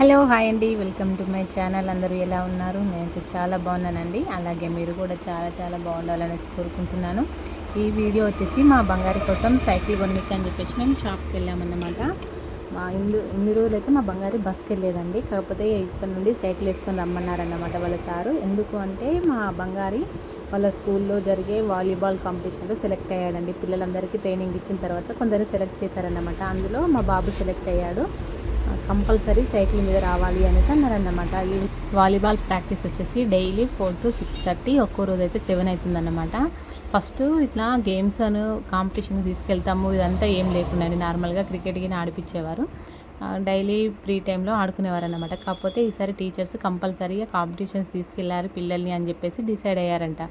Hello hi అండి. Welcome to my channel. అందరూ ఎలా ఉన్నారు? నేనైతే చాలా బాగున్నానండి. అలాగే మీరు కూడా చాలా చాలా బాగుండాలనేసి కోరుకుంటున్నాను. ఈ వీడియో వచ్చేసి మా బంగారి కోసం సైకిల్ కొనిక అని చెప్పేసి మేము షాప్కి వెళ్ళామన్నమాట. మా ఇందు ఇన్ని రోజులైతే మా బంగారి బస్కి వెళ్ళేదండి కాకపోతే ఇప్పటి నుండి సైకిల్ వేసుకొని రమ్మన్నారన్నమాట వాళ్ళ సారు. ఎందుకు అంటే మా బంగారి వాళ్ళ స్కూల్లో జరిగే వాలీబాల్ కాంపిటీషన్లో సెలెక్ట్ అయ్యాడండి. పిల్లలందరికీ ట్రైనింగ్ ఇచ్చిన తర్వాత కొందరు సెలెక్ట్ చేశారన్నమాట. అందులో మా బాబు సెలెక్ట్ అయ్యాడు. కంపల్సరీ సైకిల్ మీద రావాలి అనేసి అన్నారన్నమాట. ఈ వాలీబాల్ ప్రాక్టీస్ వచ్చేసి daily four to six thirty ఒక్కో రోజు అయితే సెవెన్ అవుతుందన్నమాట ఫస్ట్ ఇట్లా గేమ్స్ అను కాంపిటీషన్ తీసుకెళ్తాము ఇదంతా ఏం లేకుండా నార్మల్గా క్రికెట్ గిన ఆడిపించేవారు డైలీ ఫ్రీ టైంలో ఆడుకునేవారు అనమాట కాకపోతే ఈసారి టీచర్స్ కంపల్సరీగా కాంపిటీషన్స్ తీసుకెళ్ళారు పిల్లల్ని అని చెప్పేసి డిసైడ్ అయ్యారంట.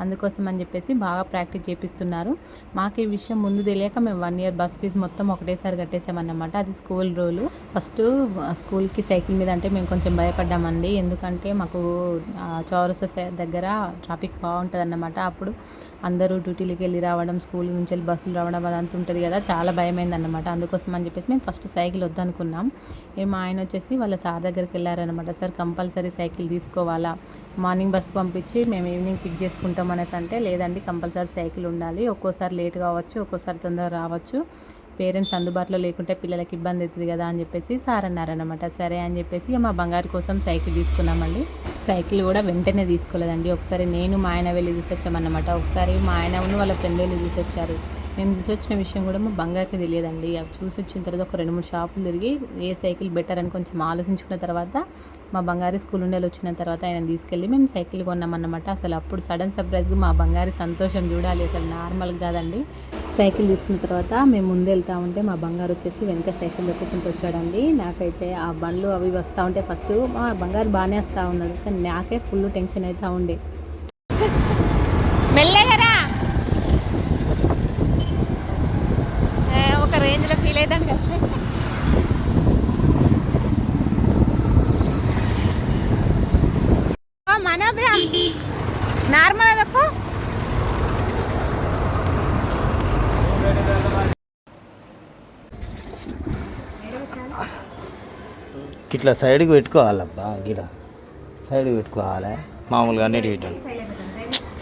అందుకోసం అని చెప్పేసి బాగా ప్రాక్టీస్ చేపిస్తున్నారు. మాకు ఈ విషయం ముందు తెలియక మేము వన్ ఇయర్ బస్ ఫీజు మొత్తం ఒకటేసారి కట్టేసామన్నమాట. అది స్కూల్ రోలు ఫస్ట్ స్కూల్కి సైకిల్ మీద అంటే మేము కొంచెం భయపడ్డామండి. ఎందుకంటే మాకు చౌరస చౌరస్తా సై- దగ్గర ట్రాఫిక్ బాగుంటుంది అన్నమాట అప్పుడు అందరూ డ్యూటీలకి వెళ్ళి రావడం స్కూల్ నుంచి వెళ్ళి బస్సులు రావడం అదంతా ఉంటుంది కదా. చాలా భయమైంది అనమాట అందుకోసం అని చెప్పేసి మేము ఫస్ట్ సైకిల్ వద్దనుకున్నాం. ఏ మా ఆయన వచ్చేసి వాళ్ళ సార్ దగ్గరికి వెళ్ళారనమాట సార్ కంపల్సరీ సైకిల్ తీసుకోవాలా? మార్నింగ్ బస్కి పంపించి మేము ఈవినింగ్ పిక్ చేసుకుంటాం అనేసి అంటే లేదండి కంపల్సరీ సైకిల్ ఉండాలి. ఒక్కోసారి లేట్ కావచ్చు ఒక్కోసారి తొందర రావచ్చు. పేరెంట్స్ అందుబాటులో లేకుంటే పిల్లలకి ఇబ్బంది అవుతుంది కదా అని చెప్పేసి సార్ అన్నారనమాట సరే అని చెప్పేసి ఇక మా బంగారు కోసం సైకిల్ తీసుకున్నామండి. సైకిల్ కూడా వెంటనే తీసుకోలేదండి. ఒకసారి నేను మా ఆయన వెళ్ళి చూసి ఒకసారి మా ఆయన ఉన్న వాళ్ళ ఫ్రెండ్ వెళ్ళి చూసి వచ్చారు మేము చూసి వచ్చిన విషయం కూడా మా బంగారుకి తెలియదండి. అవి చూసి వచ్చిన తర్వాత ఒక రెండు మూడు షాపులు తిరిగి ఏ సైకిల్ బెటర్ అని కొంచెం ఆలోచించుకున్న తర్వాత మా బంగారి స్కూల్ ఉండేలా వచ్చిన తర్వాత ఆయన తీసుకెళ్ళి మేము సైకిల్ కొన్నామన్నమాట. అసలు అప్పుడు సడన్ సర్ప్రైజ్గా మా బంగారి సంతోషం చూడాలి. అసలు నార్మల్గా కాదండి. సైకిల్ తీసుకున్న తర్వాత మేము ముందు వెళ్తా ఉంటే మా బంగారు వచ్చేసి వెనక సైకిల్ దొక్కుకుంటూ వచ్చాడండి. నాకైతే ఆ బండ్లు అవి వస్తూ ఉంటే ఫస్ట్ మా బంగారు బాగానే వస్తూ ఉన్నాడు. కానీ నాకే ఫుల్ టెన్షన్ అవుతూ ఉండే మెల్లగరా ఒక రేంజ్లో ఫీల్ అవుతాను కదా. మనోబ్రామ్ నార్మల్ అదొక్కు ఇట్లా సైడ్కి పెట్టుకోవాలబ్బా గిడ సైడ్కి పెట్టుకోవాలి? మామూలుగా అన్నిటి పెట్టాను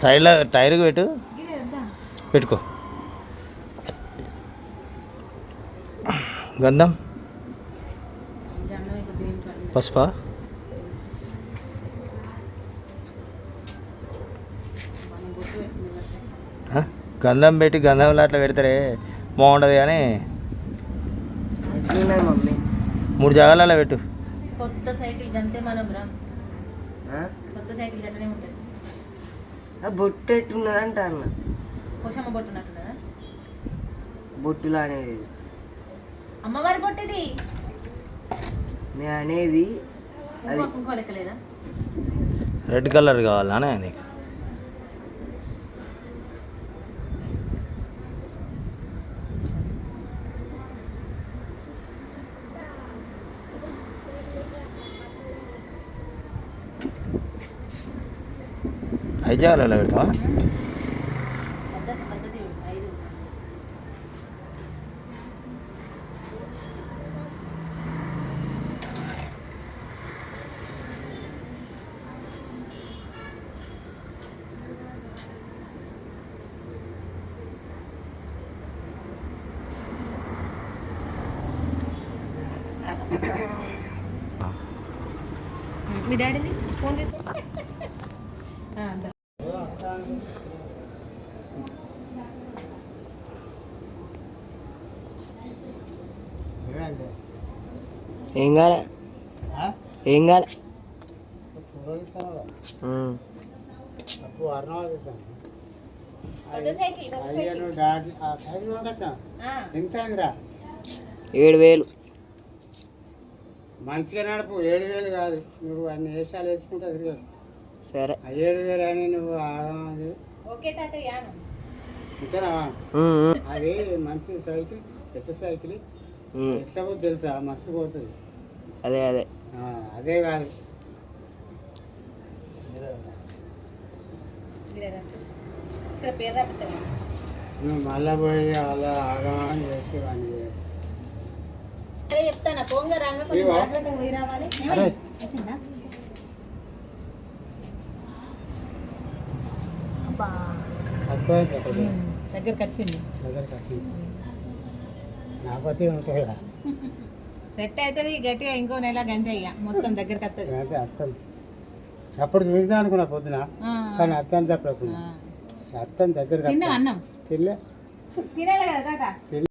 సైడ్లో టైర్కి పెట్టు. పెట్టుకో. గంధం? పసుపా? గంధం పెట్టి గంధంలో అట్లా పెడతారే? బాగుంటుంది కానీ. మూడు జాగాలలో పెట్టు. కొత్త సైకిల్ గంతే మనోబ్రామ్ ఆ? కొత్త సైకిల్ ఉంటుంది. బొట్టు ఎట్టున్నది అంట అన్న పోషమ్మ బొట్టున్నట్టున్నదా బొట్టులు అనేది అమ్మవారి బొట్టిది. నేను అనేది రెడ్ కలర్ కావాలనే నీకు? ఐదు జాగాలలో పెడతావా? మీ డాడీని ఫోన్ దా. ఏం కాలే? ఏం కాలే? ఏడు వేలు. మంచిగా నడుపు ఏడు వేలు కాదు. నువ్వు అన్ని వేషాలు వేసుకుంటా తిరిగావు. సరే. ఆ ఏడు వేలు అని నువ్వు ఆగం అది ఓకే తాతయ్య ఉమ్, అది మంచి సైకిల్ పెద్ద సైకిల్. ఎట్లా తెలుసా? మస్తు పోతుంది. అదే అదే. ఆ, అదే కాదు. నువ్వు మళ్ళా పోయి అలా ఆగమని చేసి వాడిని అదే చెప్తాను? పోంగా రంగ కొంచెం? జాగ్రత్తగా పోయి రావాలి. వచ్చిందా? దగ్గరికి వచ్చింది. దగ్గరికి వచ్చింది. సెట్ అవుతుంది గట్టిగా ఇంకో నెల ఇక. మొత్తం దగ్గరికి వస్తుంది. అత్తను అప్పుడు చూద్దాం అనుకున్నా పొద్దున. కానీ అత్తని చెప్పలేకుండా అత్తని దగ్గరికి తిన్నా అన్నం? తిల్లే తినాలి కదా తాత? తిన్-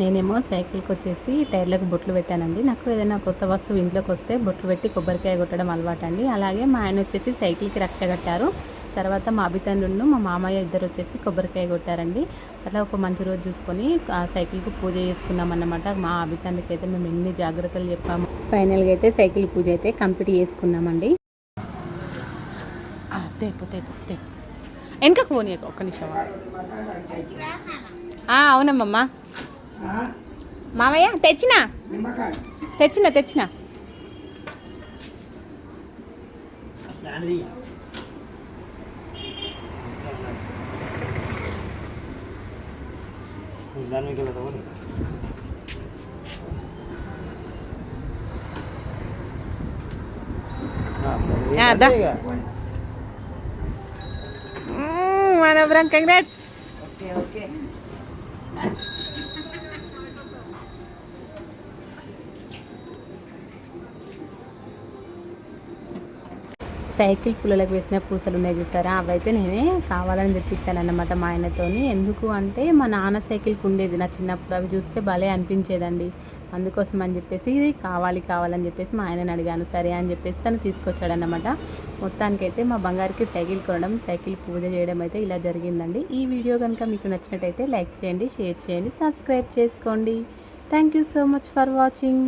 నేనేమో సైకిల్కి వచ్చేసి టైర్లకు బొట్లు పెట్టానండి. నాకు ఏదైనా కొత్త వస్తువు ఇంట్లోకి వస్తే బొట్లు పెట్టి కొబ్బరికాయ కొట్టడం అలవాటు అండి అలాగే మా ఆయన వచ్చేసి సైకిల్కి రక్ష కట్టారు. తర్వాత మా అభితండ్రులను మా మామయ్య ఇద్దరు వచ్చేసి కొబ్బరికాయ కొట్టారండి. అట్లా ఒక మంచి రోజు చూసుకొని ఆ సైకిల్కి పూజ చేసుకున్నాం అన్నమాట మా అభితండ్రికి అయితే మేము ఎన్ని జాగ్రత్తలు చెప్పాము. ఫైనల్గా అయితే సైకిల్ పూజ అయితే కంప్లీట్ చేసుకున్నామండి. తేపు తేపు తేపు వెనకకు పోనీ ఒక్క నిమిషం. అవునమ్మమ్మా. మామయ్య తెచ్చినా తెచ్చిన తెచ్చిన దాని మీకు వెళ్ళదు ఓడి. సైకిల్ పుల్లలకు వేసిన పూసలు ఉన్నాయి చూసారా? అవైతే నేనే కావాలని తెప్పించాను మా ఆయనతోని. ఎందుకు అంటే మా నాన్న సైకిల్కి ఉండేది నా చిన్నప్పుడు. అవి చూస్తే భలే అనిపించేదండి. అందుకోసం అని చెప్పేసి ఇది కావాలి కావాలని చెప్పేసి మా ఆయనని అడిగాను. సరే అని చెప్పేసి తను తీసుకొచ్చాడన్నమాట. మొత్తానికైతే మా బంగారికి సైకిల్ కొనడం సైకిల్ పూజ చేయడం అయితే ఇలా జరిగిందండి. ఈ వీడియో కనుక మీకు నచ్చినట్టయితే లైక్ చేయండి షేర్ చేయండి సబ్స్క్రైబ్ చేసుకోండి. Thank you so much for watching.